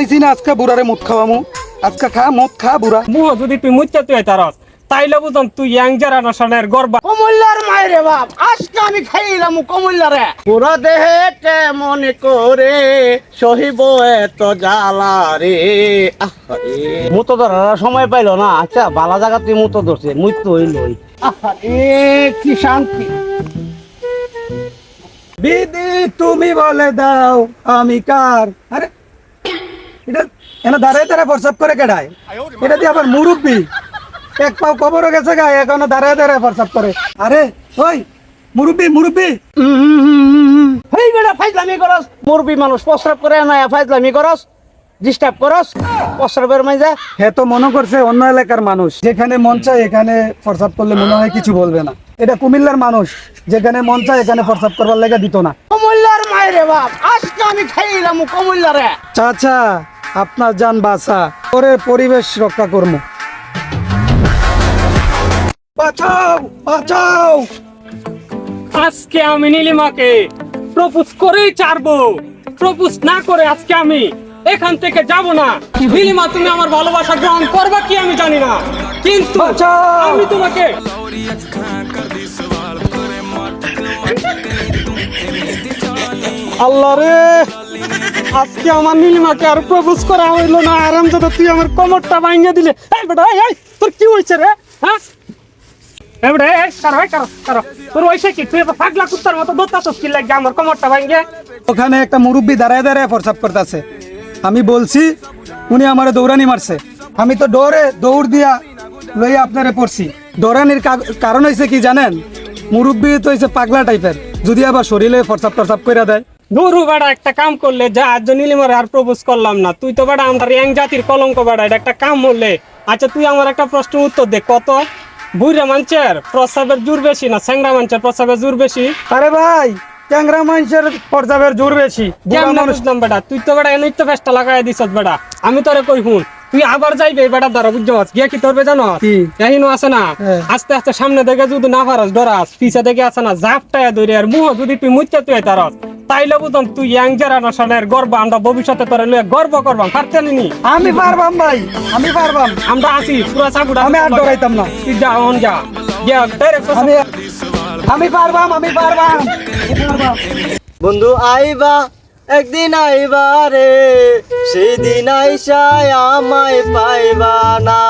কইছি না আজকে বুড়ারে মদ খাওয়ামু। আজকে খা মদ খা বুড়া। মুহ যদি তুই মুচ্ছা তুই তারস তাইলে বুঝম তুই ইয়াং জেনারেশনের গর্বা। কমল্লার মায়ের বাপ আজকে আমি খাইলাম কমল্লারে পুরো দেহে কেমন করে সহিব এত জ্বালা রে। মুতো ধরার সময় পাইলো না। আচ্ছা বালা জায়গা তুই মুতো ধরছে মুই তো হইলই আরে কি শান্তি। বিধি তুমি বলে দাও আমি কার? আরে এটা এনে দাঁড়ায় দাঁড়ায় প্রসাব করে কেডায়? এটা দিয়ে আবার মুরব্বি। এক পাও কবরও গেছে গায়ে এখনও দাঁড়ায় দাঁড়ায় প্রসাব করে। আরে, ওই, মুরব্বি মুরব্বি। হেই বেটা, ফাইজলামি করস। মুরবি মানুষ প্রস্রাব করে না ফাইজলামি করস। ডিস্টার্ব করস প্রস্রাবের মাঝে হে তো মনে করছে অন্য এলাকার মানুষ। যেখানে মন চায় এখানে প্রসাব করলে মনে হয় কিছু বলবে না। এটা কুমিল্লার মানুষ যেখানে মন চায় এখানে প্রসাব করবার লেগে দিত না। কমল্লার মায়ের বাপ আজকে আমি খাইলাম কমল্লারে। চাচা আপনার যান বাসা করে পরিবেশ রক্ষা করব বাঁচাও বাঁচাও। আজকে আমি নীলিমাকে প্রপোজ করেই ছাড়বো। প্রপোজ না করে আজকে আমি এখান থেকে যাব না। নীলিমা তুমি আমার ভালোবাসা গ্রহণ করবা কি আমি জানি না। কিন্তু আমি তোমাকে আল্লাহ রে! আজকে আমার নীলিমাকে আর প্রপোজ করা হইল না। আরাম যাতে তুই আমার কোমরটা ভাঙিয়ে দিলে। এই বেটা এই, এই তোর কি হয়েছে রে? হ্যাঁ? এই বেটা, এই, এই, কারও, এই, কারও, কারও। তোর হয়েছে কি? তুই এবার পাগলা কুত্তার মতো দোতাছস কি লাগে আমার কোমরটা ভাঙিয়ে? ওখানে একটা মুরব্বি দাঁড়ায় দাঁড়ায় প্রসাব করতেছে। আমি বলছি উনি আমার দৌড়ানি মারছে। আমি তো দৌড়ে দৌড় দিয়া লই আপনারে পড়ছি। দৌড়ানির কারণ হয়েছে কি জানেন? মুরব্বি তো হয়েছে পাগলা টাইপের। যদি আবার শরীরে ফরসাব টরসাব করে দেয়। দুরু বেড়া একটা কাম করলে যা আজ নীলিমার আর প্রপোজ করলাম না। তুই তো বেড়া আমার ইয়াং জাতির কলঙ্ক বেড়া এটা একটা কাম হলে। আচ্ছা তুই আমার একটা প্রশ্ন উত্তর দে কত? বুড়া মানুষের প্রস্রাবের জোর বেশি না স্যাংরা মানুষের প্রস্রাবের জোর বেশি? আরে ভাই ট্যাংরা মানুষের জোর বেশি। মানুষ বুঝলাম বেটা? তুই তো বেটা এনেই তো ফেসটা লাগাই দিছ বেটা। আমি তোরে কই হুন তুই আবার যাইবে বেটা দ্বারা বুঝছ গিয়া কি তোরবে জানো কি? এহিনো আছে না? হ্যাঁ। আস্তে আস্তে সামনে দেখে যদি না পারস ডরাস পিছে দেখে আছে না জাপটায় ধরে আর মুহ যদি তুই মুচ্ছা তুই তারস তাইলে বুঝম তুই ইয়াং জেনারেশনের গর্ব আমরা ভবিষ্যতে তোরে লইয়া গর্ব করবাম। পারতে নি? আমি পারবাম ভাই আমি পারবাম। আমরা আছি পুরা চাকুটা আমি আর ডরাইতাম না। তুই যা অন যা। আমি আমি পারবাম আমি পারবাম। বন্ধু আইবা একদিন আইবা রে সেই দিন আইসায় আমায় পাইবা না।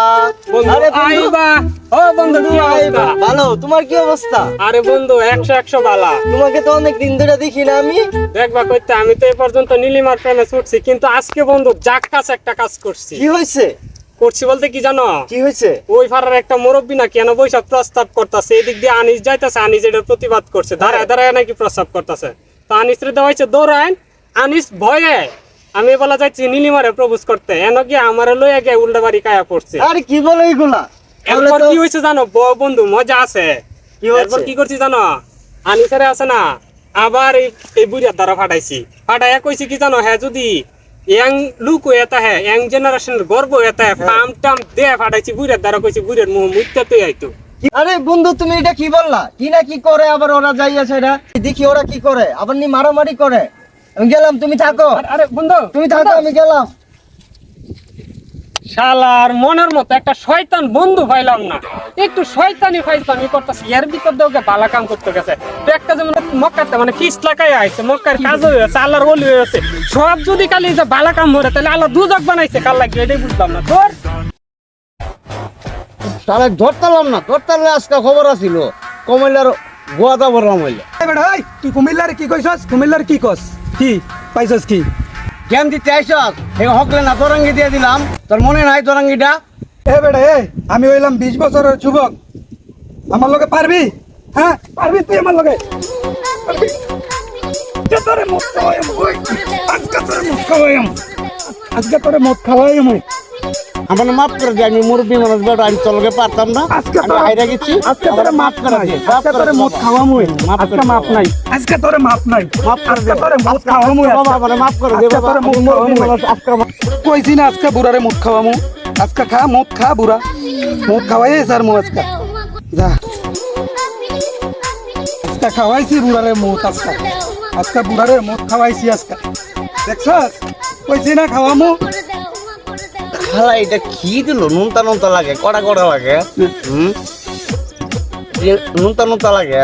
আরে আইবা ও বন্ধু কি অবস্থা ভালো তোমার কি অবস্থা? আরে বন্ধু একশো একশো বালা। তোমাকে তো অনেক দিন ধরে দেখি না আমি। দেখবা কইতে আমি তো এ পর্যন্ত নীলিমার প্রেমে ছুটছি কিন্তু আজকে বন্ধু যাক কাজ একটা কাজ করছি। কি হয়েছে করছি বলতে কি জানো? কি হয়েছে? ওই ফারার একটা মুরব্বী না কেন বৈশাখ প্রস্তাব করতেছে এদিক দিয়ে আনিস যাইতেছে আনিস এটার প্রতিবাদ করছে দাঁড়ায় দাঁড়ায় নাকি প্রস্তাব করতেছে। তো আনিস রে দেওয়া হয়েছে দৌড়াইন আনিস ভয়ে আমি বলা যাচ্ছি নীলিমারে প্রপোজ করতে এন গিয়ে আমার লইয়া গিয়ে উল্টা বাড়ি কায়া পড়ছে। আরে কি বলো তাহলে এরপর কি হয়েছে জানো? বন্ধু মজা আছে। কি? এরপর কি করছি জানো? আনিসারে আছে না আবার এই এই বুড়িয়ার দ্বারা ফাটাইছি। ফাটাইয়া কইছি কি জানো হ্যাঁ যদি ইয়াং লুক এটা হ্যাঁ ইয়াং জেনারেশনের গর্ব এটা হ্যাঁ। পাম টাম দে ফাটাইছি দ্বারা কইছি মুইতে তুই আইতো। আরে বন্ধু তুমি এটা কি বললা? কি না কি করে আবার ওরা দেখি ওরা কি করে। আবার নি মারামারি করে। আমি গেলাম তুমি থাকো। আরে- বন্ধু তুমি থাকো আমি গেলাম। শালার মনের মতো একটা শয়তান বন্ধু পাইলাম না। একটু শয়তানি ফাইতানি করতেছে এর ভিতর দিয়ে বালা কাম করতে গেছে। তো একটা যেমন মক্কাতে মানে ফিস লাগাই আইছে মক্কার কাজ হয়ে গেছে আল্লাহর বলি হয়ে গেছে। সব যদি কালি যে বালা কাম হরে তাহলে আল্লাহ দুজক বানাইছে কাল লাগিয়ে এটাই বুঝলাম না। তোর তাহলে ধরতাম না ধরতাম আজকে খবর আছিল কমলার গোয়াদা বললাম হইলে তুই কুমিল্লার কি কইছস? কুমিল্লার কি কস? কি? পাইছস কি? জ্ঞান দিতে আইসস এই হকলে না তোরাঙ্গি দিয়ে দিলাম। তোর মনে নাই তোরাঙ্গিটা এ বেটা এ আমি হইলাম বিশ বছরের যুবক। আমার লগে পারবি? হ্যাঁ? পারবি তুই আমার লগে? পারবি? আজকে তোরে মদ খাওয়াইম, ওই। আজকে তোরে মদ খাওয়াইম। আজকে তোরে মদ খাওয়াইম ওই। আমার মাফ করে দে আমি মুরব্বী মানুষ বেটা আমি তোর পারতাম না। আজকে আমি হাইরা গেছি। আজকে তোরে মাপ করে দে আজকে তোরে মদ খাওয়াম। আজকে মাপ নাই। আজকে তোরে মাপ নাই। মাফ করে দে। তোরে মদ খাওয়াম বাবা আজকে। মাফ করে দে বাবা। তোরে আমি মুরব্বী মানুষ আজকে কইছি না আজকে বুড়ারে মদ খাওয়ামু। আজকে খা মদ খা বুড়া। মদ খাওয়াই স্যার মু আজকে। যা। আজকে খাওয়াইছি বুড়ারে মত আজকে। আজকে বুড়ারে মত খাওয়াইছি আজকে। দেখছস? কইছি না খাওয়ামো। খালা এটা কি দিল নুনতা নুনতা লাগে, কড়া কড়া লাগে, হুম? নুনতা নুনতা লাগে।